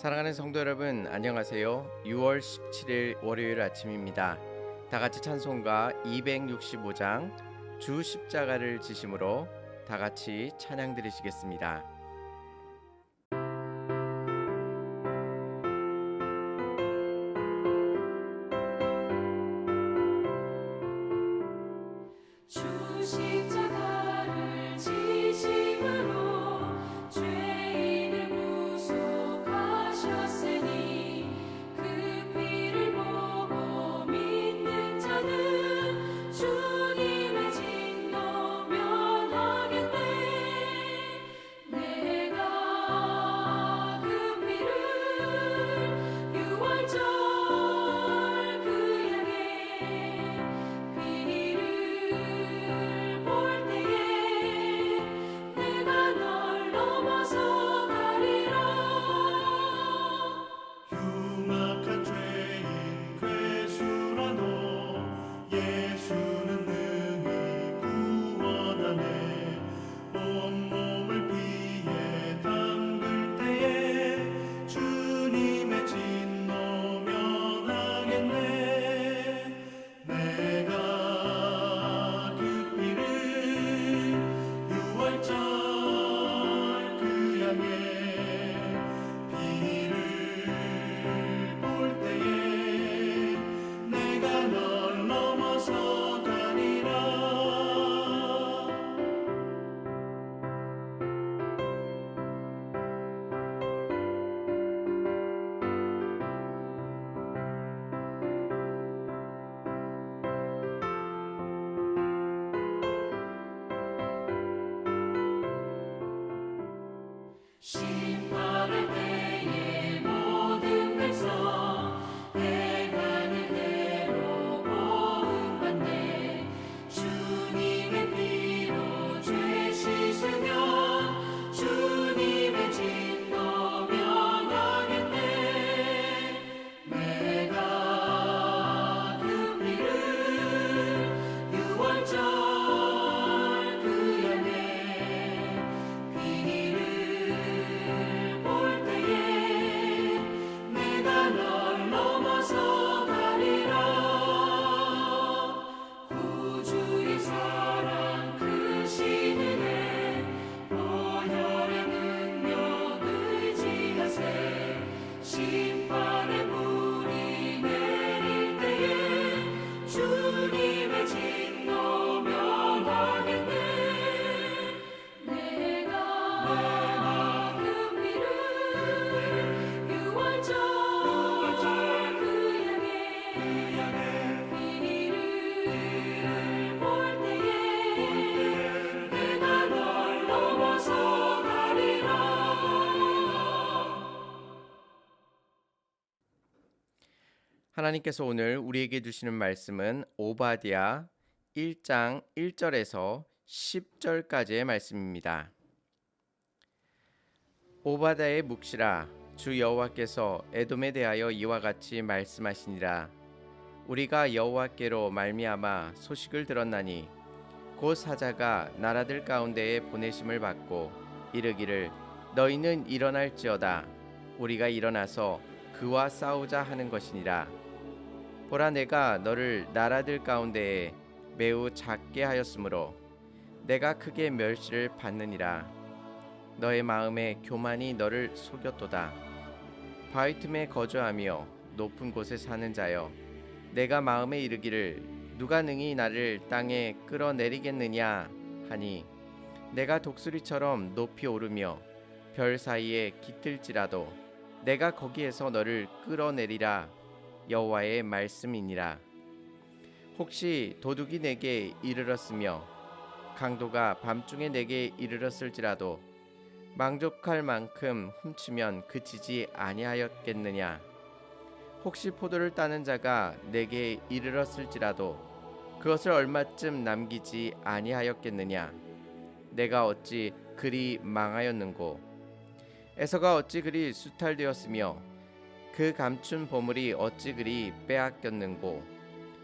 사랑하는 성도 여러분 안녕하세요. 6월 17일 월요일 아침입니다. 다 같이 찬송가 265장 주 십자가를 지심으로 다 같이 찬양 드리시겠습니다. 하나님께서 오늘 우리에게 주시는 말씀은 오바디아 1장 1절에서 10절까지의 말씀입니다. 오바다의 묵시라 주 여호와께서 에돔에 대하여 이와 같이 말씀하시니라. 우리가 여호와께로 말미암아 소식을 들었나니 곧 사자가 나라들 가운데에 보내심을 받고 이르기를 너희는 일어날지어다. 우리가 일어나서 그와 싸우자 하는 것이니라 보라 내가 너를 나라들 가운데에 매우 작게 하였으므로 내가 크게 멸시를 받느니라. 너의 마음에 교만이 너를 속였도다. 바위 틈에 거주하며 높은 곳에 사는 자여 내가 마음에 이르기를 누가 능히 나를 땅에 끌어내리겠느냐 하니 내가 독수리처럼 높이 오르며 별 사이에 깃들지라도 내가 거기에서 너를 끌어내리라 여호와의 말씀이니라. 혹시 도둑이 내게 이르렀으며 강도가 밤중에 내게 이르렀을지라도 망족할 만큼 훔치면 그치지 아니하였겠느냐? 혹시 포도를 따는 자가 내게 이르렀을지라도 그것을 얼마쯤 남기지 아니하였겠느냐? 내가 어찌 그리 망하였는고? 에서가 어찌 그리 수탈되었으며 그 감춘 보물이 어찌 그리 빼앗겼는고?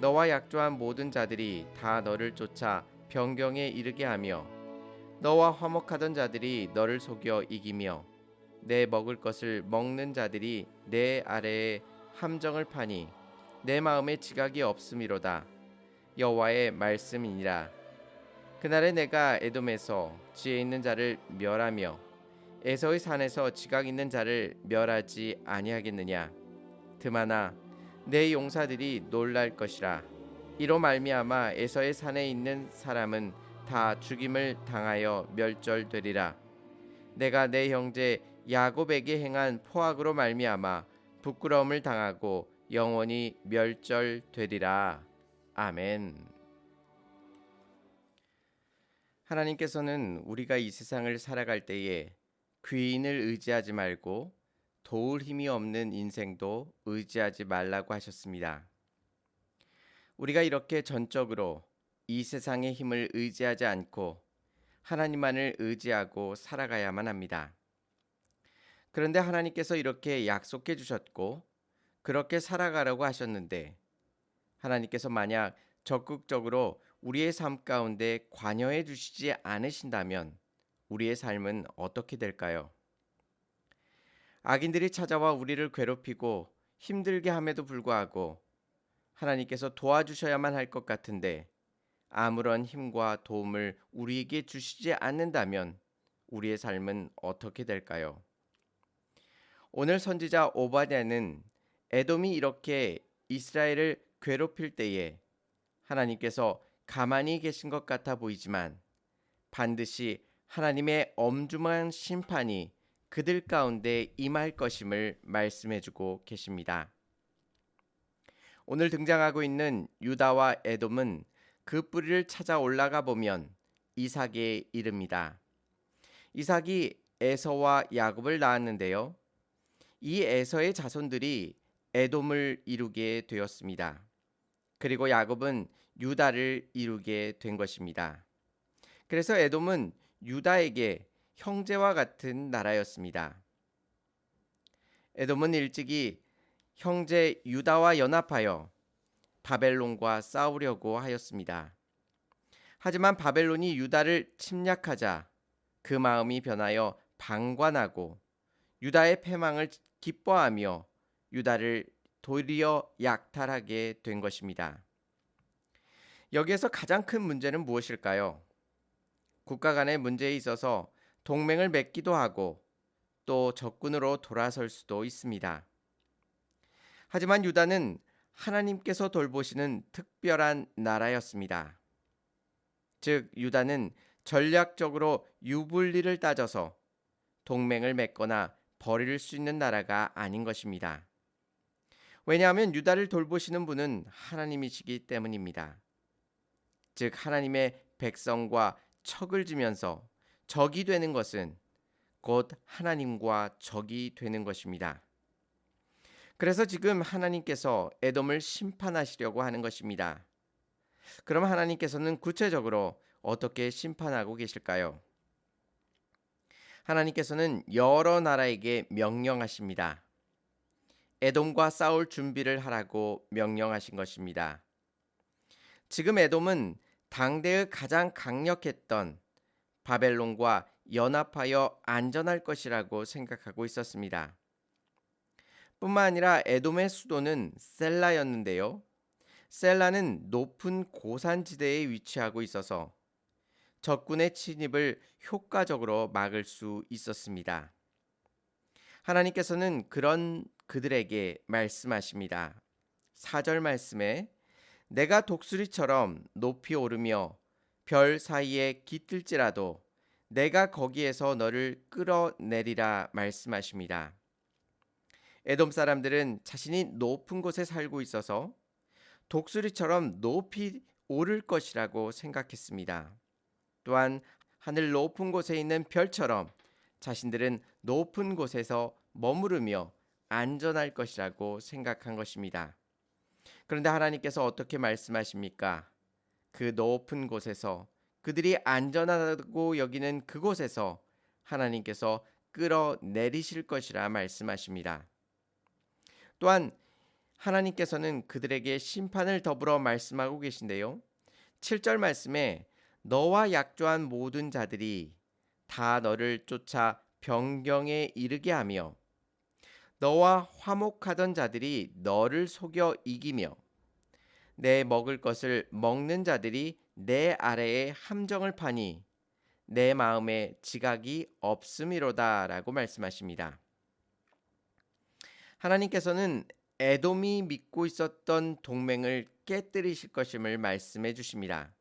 너와 약조한 모든 자들이 다 너를 쫓아 변경에 이르게 하며 너와 화목하던 자들이 너를 속여 이기며 내 먹을 것을 먹는 자들이 내 아래에 함정을 파니 내 마음에 지각이 없음이로다. 여호와의 말씀이니라. 그날에 내가 에돔에서 지혜 있는 자를 멸하며 에서의 산에서 지각 있는 자를 멸하지 아니하겠느냐? 드마나 내 용사들이 놀랄 것이라. 이로 말미암아 에서의 산에 있는 사람은 다 죽임을 당하여 멸절되리라. 내가 내 형제 야곱에게 행한 포악으로 말미암아 부끄러움을 당하고 영원히 멸절되리라. 아멘. 하나님께서는 우리가 이 세상을 살아갈 때에 귀인을 의지하지 말고 도울 힘이 없는 인생도 의지하지 말라고 하셨습니다. 우리가 이렇게 전적으로 이 세상의 힘을 의지하지 않고 하나님만을 의지하고 살아가야만 합니다. 그런데 하나님께서 이렇게 약속해 주셨고 그렇게 살아가라고 하셨는데 하나님께서 만약 적극적으로 우리의 삶 가운데 관여해 주시지 않으신다면 우리의 삶은 어떻게 될까요? 악인들이 찾아와 우리를 괴롭히고 힘들게 함에도 불구하고 하나님께서 도와주셔야만 할 것 같은데 아무런 힘과 도움을 우리에게 주시지 않는다면 우리의 삶은 어떻게 될까요? 오늘 선지자 오바댜는 에돔이 이렇게 이스라엘을 괴롭힐 때에 하나님께서 가만히 계신 것 같아 보이지만 반드시 하나님의 엄중한 심판이 그들 가운데 임할 것임을 말씀해 주고 계십니다. 오늘 등장하고 있는 유다와 에돔은 그 뿌리를 찾아 올라가 보면 이삭에 이릅니다. 이삭이 에서와 야곱을 낳았는데요. 이 에서의 자손들이 에돔을 이루게 되었습니다. 그리고 야곱은 유다를 이루게 된 것입니다. 그래서 에돔은 유다에게 형제와 같은 나라였습니다. 에돔은 일찍이 형제 유다와 연합하여 바벨론과 싸우려고 하였습니다. 하지만 바벨론이 유다를 침략하자 그 마음이 변하여 방관하고 유다의 패망을 기뻐하며 유다를 도리어 약탈하게 된 것입니다. 여기에서 가장 큰 문제는 무엇일까요? 국가 간의 문제에 있어서 동맹을 맺기도 하고 또 적군으로 돌아설 수도 있습니다. 하지만 유다는 하나님께서 돌보시는 특별한 나라였습니다. 즉, 유다는 전략적으로 유불리를 따져서 동맹을 맺거나 버릴 수 있는 나라가 아닌 것입니다. 왜냐하면 유다를 돌보시는 분은 하나님이시기 때문입니다. 즉, 하나님의 백성과 척을 지면서 적이 되는 것은 곧 하나님과 적이 되는 것입니다. 그래서 지금 하나님께서 에돔을 심판하시려고 하는 것입니다. 그럼 하나님께서는 구체적으로 어떻게 심판하고 계실까요? 하나님께서는 여러 나라에게 명령하십니다. 에돔과 싸울 준비를 하라고 명령하신 것입니다. 지금 에돔은 당대의 가장 강력했던 바벨론과 연합하여 안전할 것이라고 생각하고 있었습니다. 뿐만 아니라 에돔의 수도는 셀라였는데요. 셀라는 높은 고산지대에 위치하고 있어서 적군의 침입을 효과적으로 막을 수 있었습니다. 하나님께서는 그런 그들에게 말씀하십니다. 4절 말씀에 내가 독수리처럼 높이 오르며 별 사이에 깃들지라도 내가 거기에서 너를 끌어내리라 말씀하십니다. 에돔 사람들은 자신이 높은 곳에 살고 있어서 독수리처럼 높이 오를 것이라고 생각했습니다. 또한 하늘 높은 곳에 있는 별처럼 자신들은 높은 곳에서 머무르며 안전할 것이라고 생각한 것입니다. 그런데 하나님께서 어떻게 말씀하십니까? 그 높은 곳에서 그들이 안전하다고 여기는 그곳에서 하나님께서 끌어내리실 것이라 말씀하십니다. 또한 하나님께서는 그들에게 심판을 더불어 말씀하고 계신데요. 7절 말씀에 너와 약조한 모든 자들이 다 너를 쫓아 변경에 이르게 하며 너와 화목하던 자들이 너를 속여 이기며 내 먹을 것을 먹는 자들이 내 아래에 함정을 파니 내 마음에 지각이 없음이로다라고 말씀하십니다. 하나님께서는 에돔이 믿고 있었던 동맹을 깨뜨리실 것임을 말씀해 주십니다.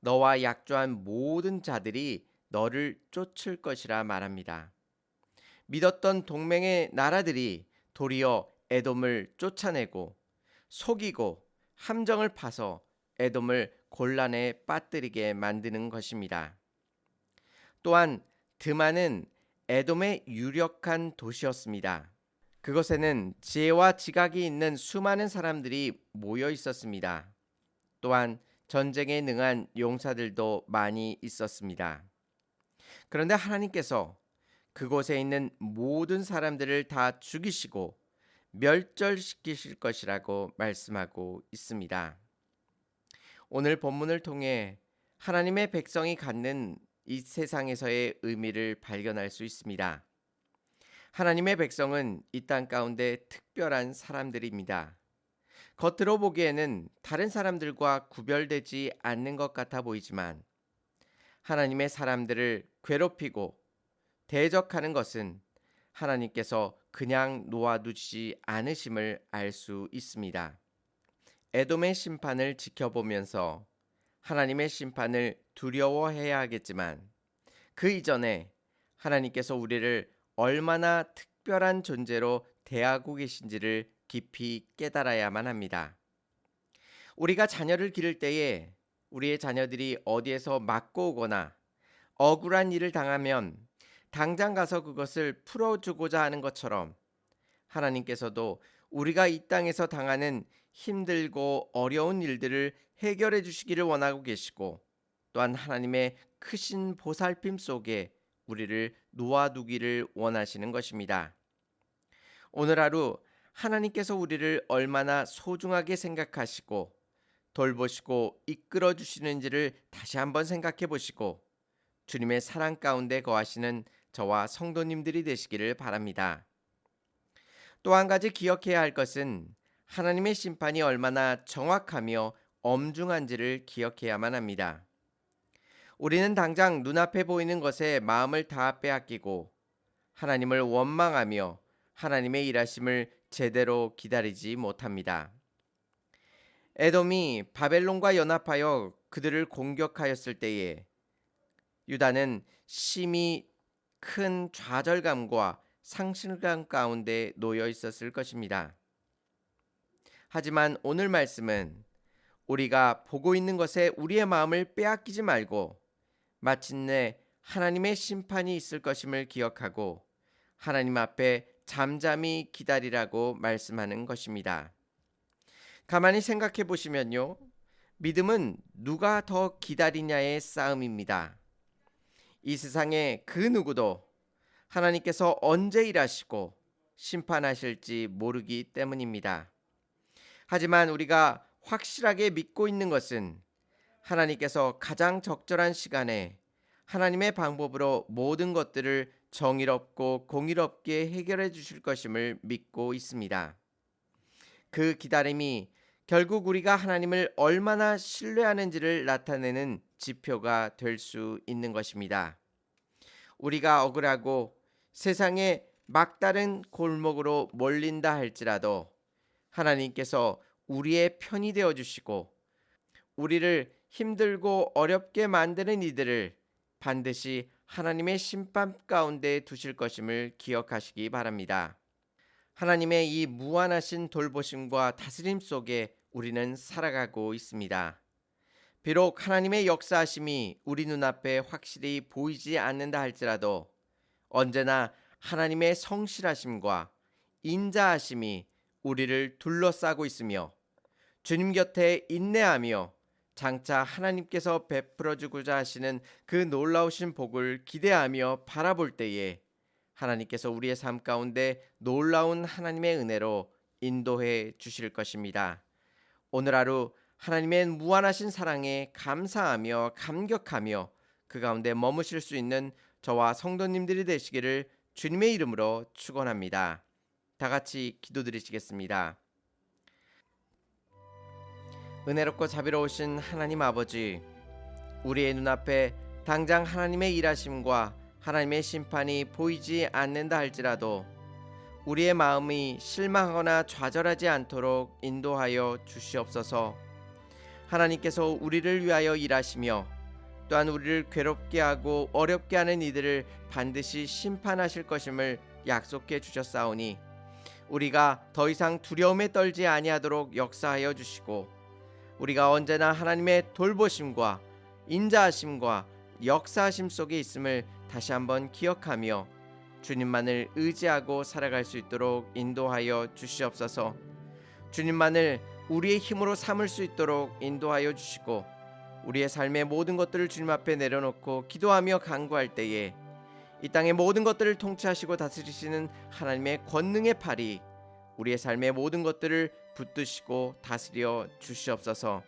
너와 약조한 모든 자들이 너를 쫓을 것이라 말합니다. 믿었던 동맹의 나라들이 도리어 에돔을 쫓아내고 속이고 함정을 파서 에돔을 곤란에 빠뜨리게 만드는 것입니다. 또한 드만은 에돔의 유력한 도시였습니다. 그곳에는 지혜와 지각이 있는 수많은 사람들이 모여 있었습니다. 또한 전쟁에 능한 용사들도 많이 있었습니다. 그런데 하나님께서 그곳에 있는 모든 사람들을 다 죽이시고 멸절시키실 것이라고 말씀하고 있습니다. 오늘 본문을 통해 하나님의 백성이 갖는 이 세상에서의 의미를 발견할 수 있습니다. 하나님의 백성은 이 땅 가운데 특별한 사람들입니다. 겉으로 보기에는 다른 사람들과 구별되지 않는 것 같아 보이지만 하나님의 사람들을 괴롭히고 대적하는 것은 하나님께서 그냥 놓아두지 않으심을 알 수 있습니다. 에돔의 심판을 지켜보면서 하나님의 심판을 두려워해야 하겠지만 그 이전에 하나님께서 우리를 얼마나 특별한 존재로 대하고 계신지를 깊이 깨달아야만 합니다. 우리가 자녀를 기를 때에 우리의 자녀들이 어디에서 맞고 오거나 억울한 일을 당하면 당장 가서 그것을 풀어주고자 하는 것처럼 하나님께서도 우리가 이 땅에서 당하는 힘들고 어려운 일들을 해결해 주시기를 원하고 계시고 또한 하나님의 크신 보살핌 속에 우리를 놓아두기를 원하시는 것입니다. 오늘 하루 하나님께서 우리를 얼마나 소중하게 생각하시고 돌보시고 이끌어 주시는지를 다시 한번 생각해 보시고 주님의 사랑 가운데 거하시는 저와 성도님들이 되시기를 바랍니다. 또 한 가지 기억해야 할 것은 하나님의 심판이 얼마나 정확하며 엄중한지를 기억해야만 합니다. 우리는 당장 눈앞에 보이는 것에 마음을 다 빼앗기고 하나님을 원망하며 하나님의 일하심을 제대로 기다리지 못합니다. 에돔이 바벨론과 연합하여 그들을 공격하였을 때에 유다는 심히 큰 좌절감과 상실감 가운데 놓여 있었을 것입니다. 하지만 오늘 말씀은 우리가 보고 있는 것에 우리의 마음을 빼앗기지 말고 마침내 하나님의 심판이 있을 것임을 기억하고 하나님 앞에 잠잠히 기다리라고 말씀하는 것입니다. 가만히 생각해 보시면요. 믿음은 누가 더 기다리냐의 싸움입니다. 이 세상에 그 누구도 하나님께서 언제 일하시고 심판하실지 모르기 때문입니다. 하지만 우리가 확실하게 믿고 있는 것은 하나님께서 가장 적절한 시간에 하나님의 방법으로 모든 것들을 정의롭고 공의롭게 해결해 주실 것임을 믿고 있습니다. 그 기다림이 결국 우리가 하나님을 얼마나 신뢰하는지를 나타내는 지표가 될 수 있는 것입니다. 우리가 억울하고 세상에 막다른 골목으로 몰린다 할지라도 하나님께서 우리의 편이 되어 주시고 우리를 힘들고 어렵게 만드는 이들을 반드시 하나님의 심판 가운데 두실 것임을 기억하시기 바랍니다. 하나님의 이 무한하신 돌보심과 다스림 속에 우리는 살아가고 있습니다. 비록 하나님의 역사하심이 우리 눈앞에 확실히 보이지 않는다 할지라도 언제나 하나님의 성실하심과 인자하심이 우리를 둘러싸고 있으며 주님 곁에 인내하며 장차 하나님께서 베풀어 주고자 하시는 그 놀라우신 복을 기대하며 바라볼 때에 하나님께서 우리의 삶 가운데 놀라운 하나님의 은혜로 인도해 주실 것입니다. 오늘 하루 하나님의 무한하신 사랑에 감사하며 감격하며 그 가운데 머무실 수 있는 저와 성도님들이 되시기를 주님의 이름으로 축원합니다. 다 같이 기도드리시겠습니다. 은혜롭고 자비로우신 하나님 아버지, 우리의 눈앞에 당장 하나님의 일하심과 하나님의 심판이 보이지 않는다 할지라도 우리의 마음이 실망하거나 좌절하지 않도록 인도하여 주시옵소서. 하나님께서 우리를 위하여 일하시며 또한 우리를 괴롭게 하고 어렵게 하는 이들을 반드시 심판하실 것임을 약속해 주셨사오니 우리가 더 이상 두려움에 떨지 아니하도록 역사하여 주시고 우리가 언제나 하나님의 돌보심과 인자하심과 역사하심 속에 있음을 다시 한번 기억하며 주님만을 의지하고 살아갈 수 있도록 인도하여 주시옵소서. 주님만을 우리의 힘으로 삼을 수 있도록 인도하여 주시고 우리의 삶의 모든 것들을 주님 앞에 내려놓고 기도하며 간구할 때에 이 땅의 모든 것들을 통치하시고 다스리시는 하나님의 권능의 팔이 우리의 삶의 모든 것들을 붙드시고 다스려 주시옵소서.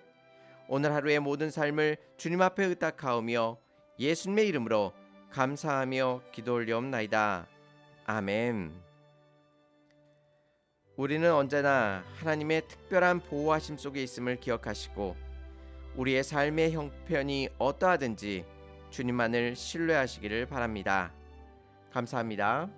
오늘 하루의 모든 삶을 주님 앞에 의탁하오며 예수님의 이름으로 감사하며 기도 올리옵나이다. 아멘. 우리는 언제나 하나님의 특별한 보호하심 속에 있음을 기억하시고 우리의 삶의 형편이 어떠하든지 주님만을 신뢰하시기를 바랍니다. 감사합니다.